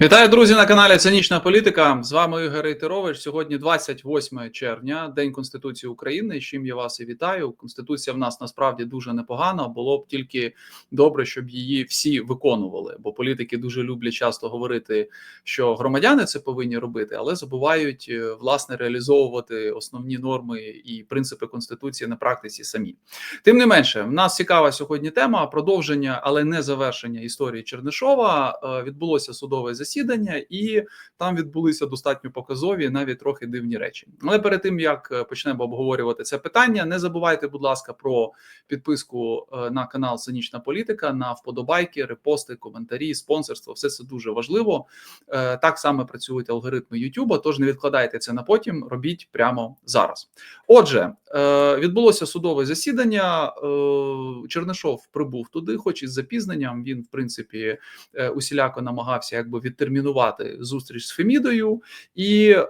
Вітаю, друзі, на каналі Цинічна політика. З вами Ігор Рейтерович. Сьогодні 28 червня, День Конституції України. З чим я вас і вітаю. Конституція в нас насправді дуже непогана. Було б тільки добре, щоб її всі виконували. Бо політики дуже люблять часто говорити, що громадяни це повинні робити, але забувають е, власне реалізовувати основні норми і принципи конституції на практиці самі. Тим не менше, в нас цікава сьогодні тема продовження, але не завершення історії Чернишова. Е, Відбулося судове засідання, і там відбулися достатньо показові, навіть трохи дивні речі. Але перед тим як е, почнемо обговорювати це питання, не забувайте, будь ласка, про підписку е, на канал Цинічна Політика, на вподобайки, репости, коментарі, спонсорство. Все це дуже важливо. Е, Так само працюють алгоритми YouTube, Тож не відкладайте це на потім, робіть прямо зараз. Отже, відбулося судове засідання. Чернишов прибув туди, хоч із запізненням. Він, в принципі, усіляко намагався якби відтермінувати зустріч з Фемідою і е,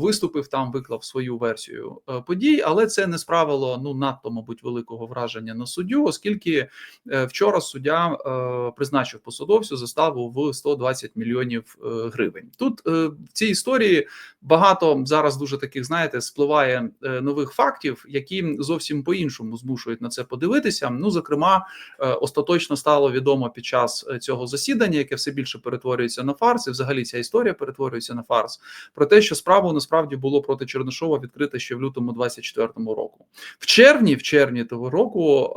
виступив там, виклав свою версію е, подій, але це не справило ну надто, мабуть, великого враження на суддю, оскільки е, вчора суддя е, призначив посадовцю заставу в 120 мільйонів е, гривень. Тут е, в цій історії багато зараз дуже таких, знаєте, спливає нових фактів, які зовсім по-іншому змушують на це подивитися. Ну, зокрема, е, остаточно стало відомо під час цього засідання, яке все більше перетворюється на фарс, і взагалі ця історія перетворюється на фарс. Про те, що справу насправді було проти Чернишова відкрита ще в лютому 24-му року. В червні, в червні того року.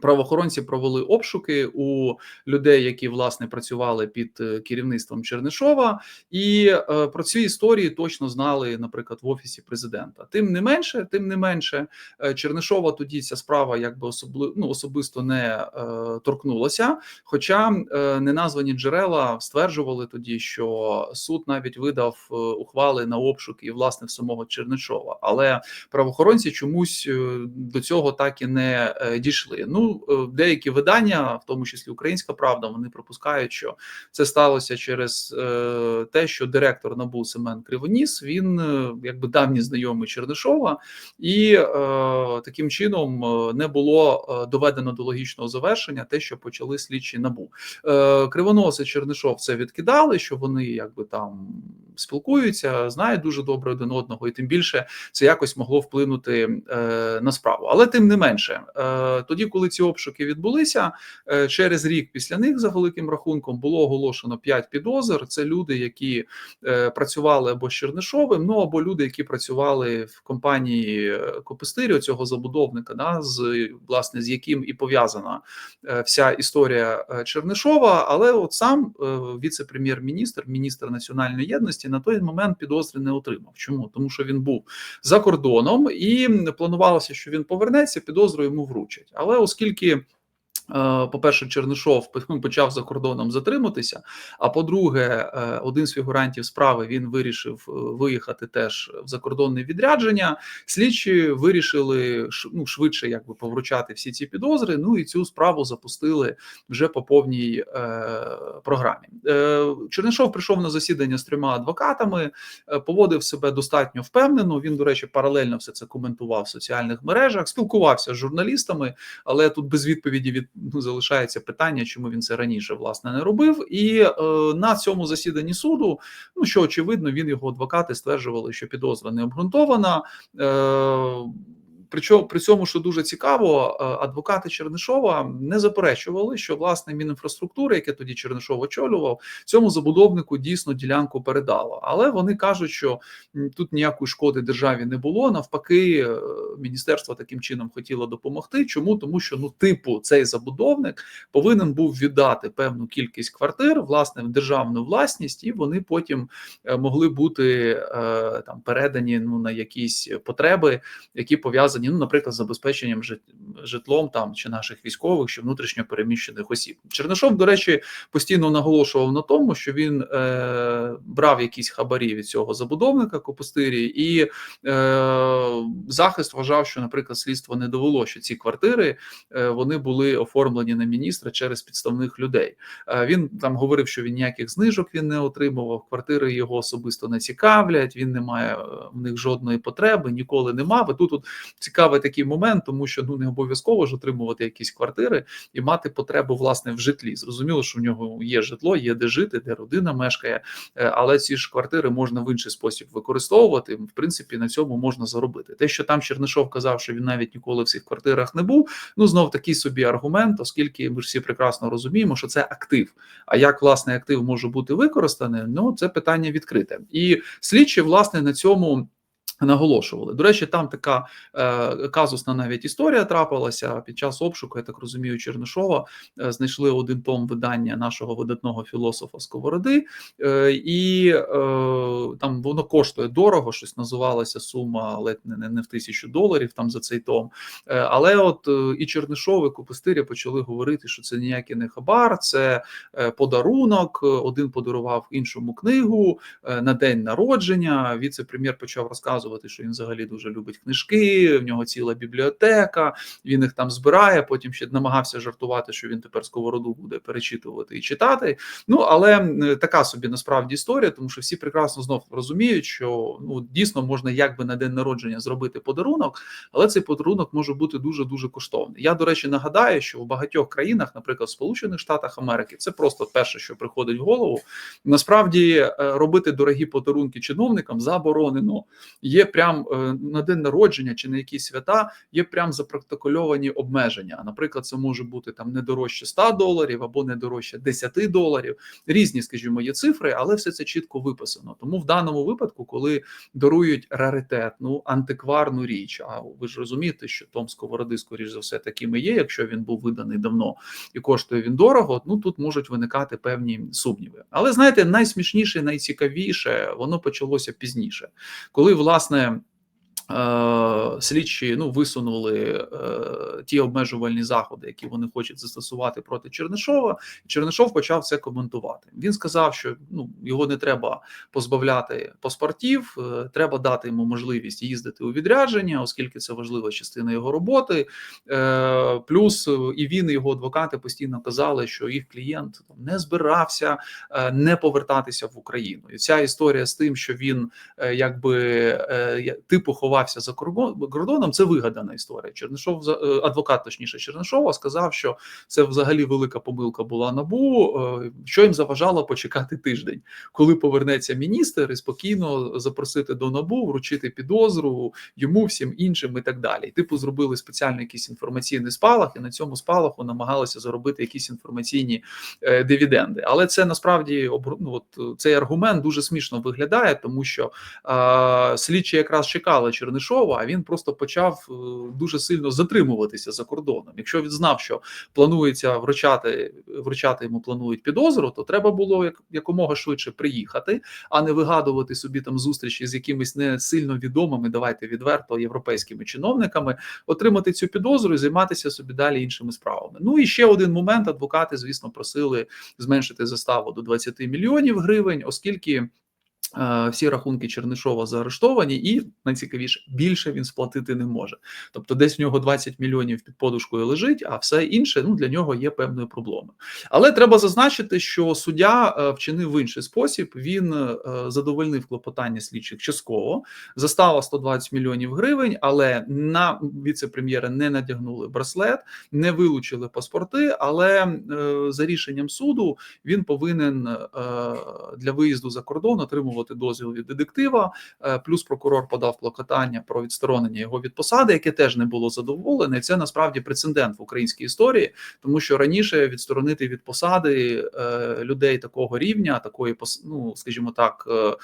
Правоохоронці провели обшуки у людей, які власне працювали під е, керівництвом Чернишова, і е, про ці історії точно знали, наприклад, в офісі президента. Тим не менше, тим не менше, е, Чернишова тоді ця справа якби особли, ну, особисто не торкнулася. Хоча неназвані джерела стверджували тоді, що суд навіть видав ухвали на обшук і власне в самого Чернишова, але правоохоронці чомусь до цього так і не дійшли. Ну е, деякі видання, в тому числі Українська Правда, вони пропускають, що це сталося через е, те, що директор НАБУ Семен Кривоніс він е, якби давній знайомий Чернишова, і таким чином не було доведено до логічного завершення те, що почали слідчі набу. Кривонос і Чернишов це відкидали, що вони якби там спілкуються, знають дуже добре один одного, і тим більше це якось могло вплинути е, на справу. Але тим не менше, е, тоді, коли ці обшуки відбулися, е, через рік після них за великим рахунком було оголошено 5 підозр. Це люди, які працювали або з Чернишовим, ну або люди, які працювали в компанії Копистирі, цього забудовника, да, з власне з яким і пов'язана вся історія Чернишова. Але от сам віце-прем'єр-міністр, міністр національної єдності, на той момент підозри не отримав. Чому? Тому що він був за кордоном і планувалося, що він повернеться, підозру йому вручать. Але оскільки По-перше, Чернишов почав за кордоном затриматися. А по-друге, е, один з фігурантів справи він вирішив е, виїхати теж в закордонне відрядження. Слідчі вирішили ну, швидше якби повручати всі ці підозри. Ну і цю справу запустили вже по повній е, програмі. Е, Чернишов прийшов на засідання з трьома адвокатами, е, поводив себе достатньо впевнено. Він, до речі, паралельно все це коментував в соціальних мережах, спілкувався з журналістами, але тут без відповіді від ну, залишається питання, чому він це раніше власне не робив. І е, на цьому засіданні суду, ну що очевидно, він його адвокати стверджували, що підозра не обґрунтована. Е, Причому при цьому, що дуже цікаво, е, адвокати Чернишова не заперечували, що власне Мінінфраструктури, яке тоді Чернишов очолював, цьому забудовнику дійсно ділянку передало. Але вони кажуть, що тут ніякої шкоди державі не було. Навпаки, е, міністерство таким чином хотіло допомогти. Чому тому, що ну, типу, цей забудовник повинен був віддати певну кількість квартир власне в державну власність, і вони потім е, могли бути там передані ну на якісь потреби, які пов'язані, ну, наприклад, з забезпеченням житлом там чи наших військових, чи внутрішньо переміщених осіб. Чернишов, до речі, постійно наголошував на тому, що він е, брав якісь хабарі від цього забудовника Копустирі, і е, захист вважав, що, наприклад, слідство не довело, що ці квартири е, вони були оформлені на міністра через підставних людей. Е, Він там говорив, що він ніяких знижок він не отримував. Квартири його особисто не цікавлять. Він не має е, в них жодної потреби, ніколи не мав. І тут от цікавий такий момент, тому що ну не обов'язково ж отримувати якісь квартири і мати потребу власне в житлі. Зрозуміло, що в нього є житло, є де жити, де родина мешкає, е, але ці ж квартири можна в інший спосіб використовувати. В принципі, на цьому можна заробити. Те, що там Чернишов казав, що він навіть ніколи в цих квартирах не був. Ну знов такий собі аргумент, оскільки ми ж всі прекрасно розуміємо, що це актив. А як власне актив може бути використаний? Ну це питання відкрите, і слідчі власне на цьому. Наголошували. До речі, там така е, казусна навіть історія трапилася під час обшуку, я так розумію, Чернишова е, знайшли один том видання нашого видатного філософа Сковороди, е, і е, там воно коштує дорого, щось називалася сума ледь не, не в тисячу доларів там за цей том. Е, але от е, і Чернишов, і Купистиря почали говорити, що це ніякий не хабар, це е, подарунок. Один подарував іншому книгу е, на день народження. Віце-прем'єр почав розказувати розказувати, що він взагалі дуже любить книжки. В нього ціла бібліотека, він їх там збирає. Потім ще намагався жартувати, що він тепер сковороду буде перечитувати і читати. Ну але така собі насправді історія, тому що всі прекрасно знов розуміють, що ну дійсно можна якби на день народження зробити подарунок, але цей подарунок може бути дуже дуже коштовний. Я до речі нагадаю, що в багатьох країнах, наприклад, в Сполучених Штатах Америки, це просто перше, що приходить в голову. Насправді е, робити дорогі подарунки чиновникам заборонено. Є є прям е, на день народження чи на якісь свята, є прям запротокольовані обмеження. Наприклад, це може бути там не дорожче 100 доларів або не дорожче 10 доларів. Різні, скажімо, є цифри, але все це чітко виписано. Тому в даному випадку, коли дарують раритетну антикварну річ, а ви ж розумієте, що Том Сковороди, скоріш за все, таким і є, якщо він був виданий давно і коштує він дорого. Ну тут можуть виникати певні сумніви. Але знаєте, найсмішніше, найцікавіше воно почалося пізніше, коли власне власне. Слідчі ну висунули е, ті обмежувальні заходи, які вони хочуть застосувати проти Чернишова. Чернишов почав це коментувати. Він сказав, що ну його не треба позбавляти паспортів, е, треба дати йому можливість їздити у відрядження, оскільки це важлива частина його роботи. Е, плюс і він і його адвокати постійно казали, що їх клієнт не збирався не повертатися в Україну. І ця історія з тим, що він якби типу ховався за кордоном, це вигадана історія. Чернишов е, адвокат, точніше Чернишова, сказав, що це взагалі велика помилка була набу. Е, що їм заважало почекати тиждень, коли повернеться міністр і спокійно запросити до набу, вручити підозру йому, всім іншим і так далі. типу зробили спеціальний якийсь інформаційний спалах, і на цьому спалаху намагалися заробити якісь інформаційні е, дивіденди. Але це насправді ну, от цей аргумент дуже смішно виглядає, тому що е, слідчі якраз чекали Чернишова, а він просто почав е, дуже сильно затримуватися за кордоном. Якщо він знав, що планується вручати вручати йому планують підозру, то треба було як якомога швидше приїхати, а не вигадувати собі там зустрічі з якимись не сильно відомими. Давайте відверто європейськими чиновниками, отримати цю підозру і займатися собі далі іншими справами. Ну і ще один момент: адвокати, звісно, просили зменшити заставу до 20 мільйонів гривень, оскільки. Е, всі рахунки Чернишова заарештовані, і найцікавіше більше він сплатити не може. Тобто, десь в нього 20 мільйонів під подушкою лежить, а все інше ну для нього є певною проблемою. Але треба зазначити, що суддя е, вчинив в інший спосіб. Він е, задовольнив клопотання слідчих частково, застава 120 мільйонів гривень, але на віце-прем'єра не надягнули браслет, не вилучили паспорти. Але за рішенням суду він повинен для виїзду за кордон отримувати отримувати дозвіл від детектива. Е, плюс прокурор подав клопотання про відсторонення його від посади, яке теж не було задоволене. Це насправді прецедент в українській історії, тому що раніше відсторонити від посади е, людей такого рівня, такої ну, скажімо так, е,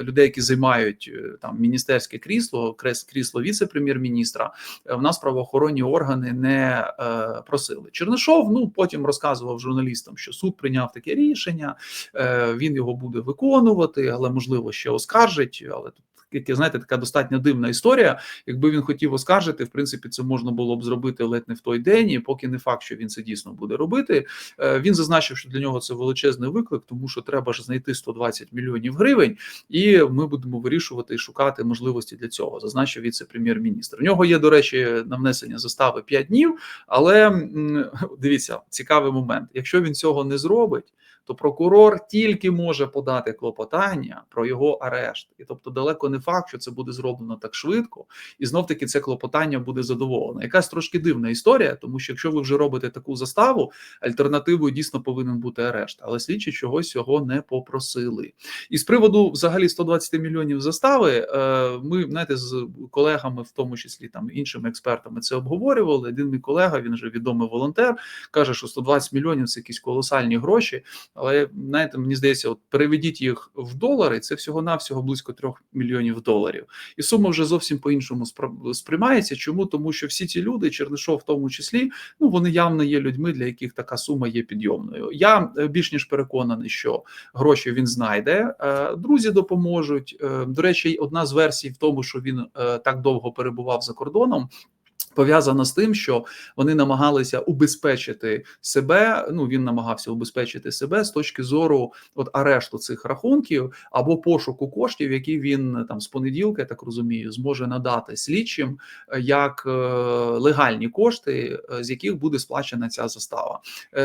людей, які займають там міністерське крісло, крісло віце-прем'єр-міністра, в нас правоохоронні органи не просили. Чернишов ну потім розказував журналістам, що суд прийняв таке рішення, він його буде виконувати виконувати, але можливо ще оскаржить. Але тут знаєте, така достатньо дивна історія. Якби він хотів оскаржити, в принципі, це можна було б зробити ледь не в той день, і поки не факт, що він це дійсно буде робити. Е, він зазначив, що для нього це величезний виклик, тому що треба ж знайти 120 мільйонів гривень, і ми будемо вирішувати і шукати можливості для цього. Зазначив віце-прем'єр-міністр. У нього є, до речі, на внесення застави 5 днів. Але дивіться, цікавий момент. Якщо він цього не зробить Тобто прокурор тільки може подати клопотання про його арешт, і тобто далеко не факт, що це буде зроблено так швидко, і знов таки це клопотання буде задоволено. Якась трошки дивна історія, тому що якщо ви вже робите таку заставу, альтернативою дійсно повинен бути арешт, але слідчі чогось його не попросили. І з приводу взагалі 120 мільйонів застави, е, ми знаєте, з колегами, в тому числі там іншими експертами, це обговорювали. Один мій колега, він вже відомий волонтер, каже, що 120 мільйонів це якісь колосальні гроші. Але знаєте, мені здається, от переведіть їх в долари, це всього навсього близько 3 мільйонів доларів. І сума вже зовсім по-іншому сприймається. Чому? Тому що всі ці люди, Чернишов в тому числі, ну вони явно є людьми, для яких така сума є підйомною. Я е, більш ніж переконаний, що гроші він знайде. Е, Друзі допоможуть. Е, До речі, одна з версій в тому, що він так довго перебував за кордоном. Пов'язано з тим, що вони намагалися убезпечити себе. Ну він намагався убезпечити себе з точки зору от арешту цих рахунків або пошуку коштів, які він там з понеділка, я так розумію, зможе надати слідчим е, як е, легальні кошти, е, з яких буде сплачена ця застава.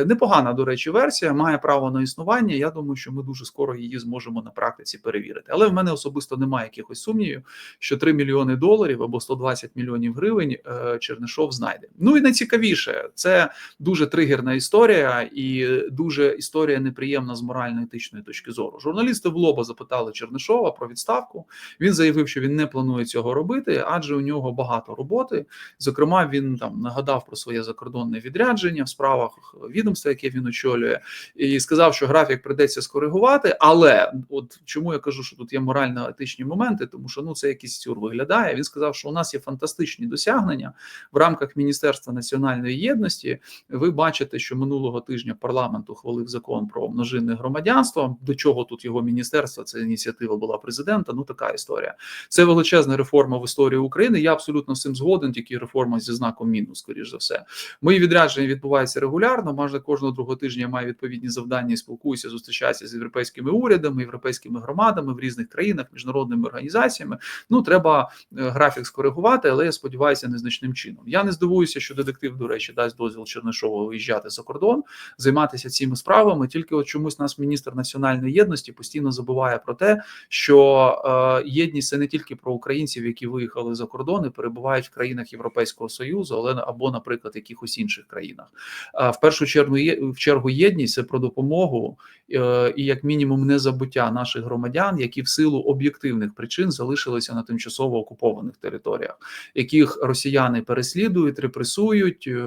Непогана, до речі, версія має право на існування. Я думаю, що ми дуже скоро її зможемо на практиці перевірити. Але в мене особисто немає якихось сумнівів, що 3 мільйони доларів або 120 мільйонів гривень Чернишов знайде. Ну і найцікавіше, це дуже тригерна історія і дуже історія неприємна з морально-етичної точки зору. Журналісти в лоба запитали Чернишова про відставку. Він заявив, що він не планує цього робити, адже у нього багато роботи. Зокрема, він там нагадав про своє закордонне відрядження в справах відомства, яке він очолює, і сказав, що графік придеться скоригувати. Але от чому я кажу, що тут є морально-етичні моменти, тому що ну це якийсь цюр виглядає. Він сказав, що у нас є фантастичні досягнення в рамках Міністерства національної єдності. Ви бачите, що минулого тижня парламент ухвалив закон про множинне громадянство. До чого тут його міністерство? Це ініціатива була президента. Ну така історія. Це величезна реформа в історії України. Я абсолютно з цим згоден. Тільки реформа зі знаком мінус, скоріш за все. Мої відрядження відбуваються регулярно. Майже кожного другого тижня я маю відповідні завдання і спілкуюся, зустрічаюся з європейськими урядами, європейськими громадами в різних країнах, міжнародними організаціями. Ну треба е, графік скоригувати, але я сподіваюся, незначним чином. Я не здивуюся, що детектив, до речі, дасть дозвіл Чернишову виїжджати за кордон, займатися цими справами. Тільки от чомусь нас міністр національної єдності постійно забуває про те, що е, єдність це не тільки про українців, які виїхали за кордон і перебувають в країнах Європейського союзу, але або, наприклад, якихось інших країнах. А в першу чергу є в чергу єдність це про допомогу е, і, як мінімум, незабуття наших громадян, які в силу об'єктивних причин залишилися на тимчасово окупованих територіях, яких росіяни переслідують, репресують. Е,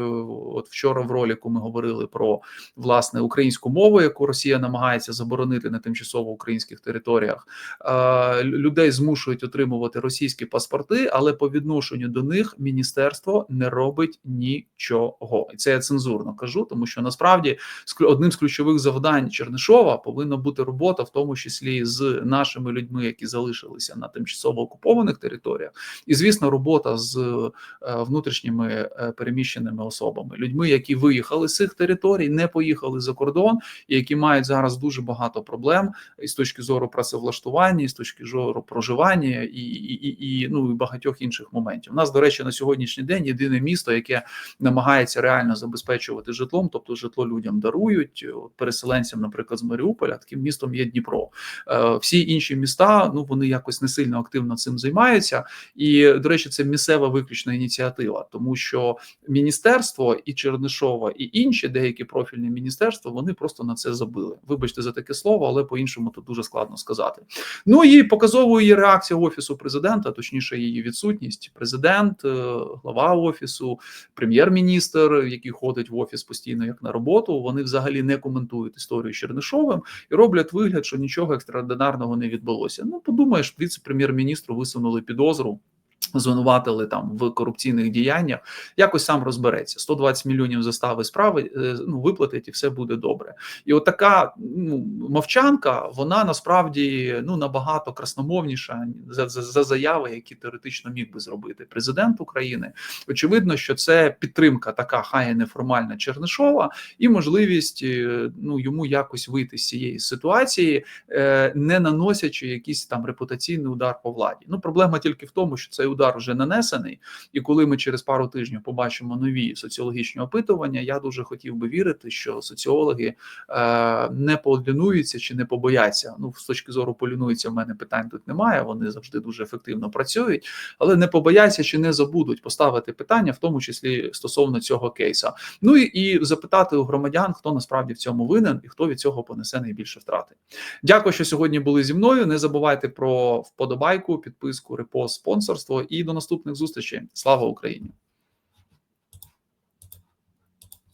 От вчора в роліку ми говорили про власне українську мову, яку Росія намагається заборонити на тимчасово українських територіях. Е, Людей змушують отримувати російські паспорти, але по відношенню до них міністерство не робить нічого. І це я цензурно кажу, тому що насправді одним з ключових завдань Чернишова повинна бути робота, в тому числі з нашими людьми, які залишилися на тимчасово окупованих територіях, і звісно, робота з е, внутрішніми е, переміщеними особами, людьми, які виїхали з цих територій, не поїхали за кордон, і які мають зараз дуже багато проблем і з точки зору працевлаштування, і з точки зору проживання, і, і, і, і ну і багатьох інших моментів. У нас, до речі, на сьогоднішній день єдине місто, яке намагається реально забезпечувати житлом, тобто житло людям дарують переселенцям, наприклад, з Маріуполя. Таким містом є Дніпро. Е, Всі інші міста, ну вони якось не сильно активно цим займаються. І до речі, це місцева виключна ініціатива, тому що міністерство і Чернишова, і інші деякі профільні міністерства вони просто на це забили. Вибачте за таке слово, але по-іншому тут дуже складно сказати. Ну і показовою є реакція офісу президента, точніше, її відсутність. Президент, е, глава офісу, прем'єр-міністр, який ходить в офіс постійно як на роботу. Вони взагалі не коментують історію Чернишовим і роблять вигляд, що нічого екстраординарного не відбулося. Ну подумаєш, віце-прем'єр-міністру висунули підозру. Звинуватили там в корупційних діяннях, якось сам розбереться. 120 мільйонів застави справи е, ну, виплатить і все буде добре. І от така ну, мовчанка, вона насправді ну набагато красномовніша за, за, за заяви, які теоретично міг би зробити президент України. Очевидно, що це підтримка така, хай неформальна Чернишова, і можливість е, ну йому якось вийти з цієї ситуації, е, не наносячи якийсь там репутаційний удар по владі. Ну проблема тільки в тому, що цей удар удар вже нанесений, і коли ми через пару тижнів побачимо нові соціологічні опитування, я дуже хотів би вірити, що соціологи е, не полінуються чи не побояться. Ну з точки зору полінуються, в мене питань тут немає. Вони завжди дуже ефективно працюють, але не побояться чи не забудуть поставити питання, в тому числі стосовно цього кейса. Ну і, і запитати у громадян, хто насправді в цьому винен і хто від цього понесе найбільше втрати. Дякую, що сьогодні були зі мною. Не забувайте про вподобайку, підписку, репост, спонсорство і до наступних зустрічей. Слава Україні!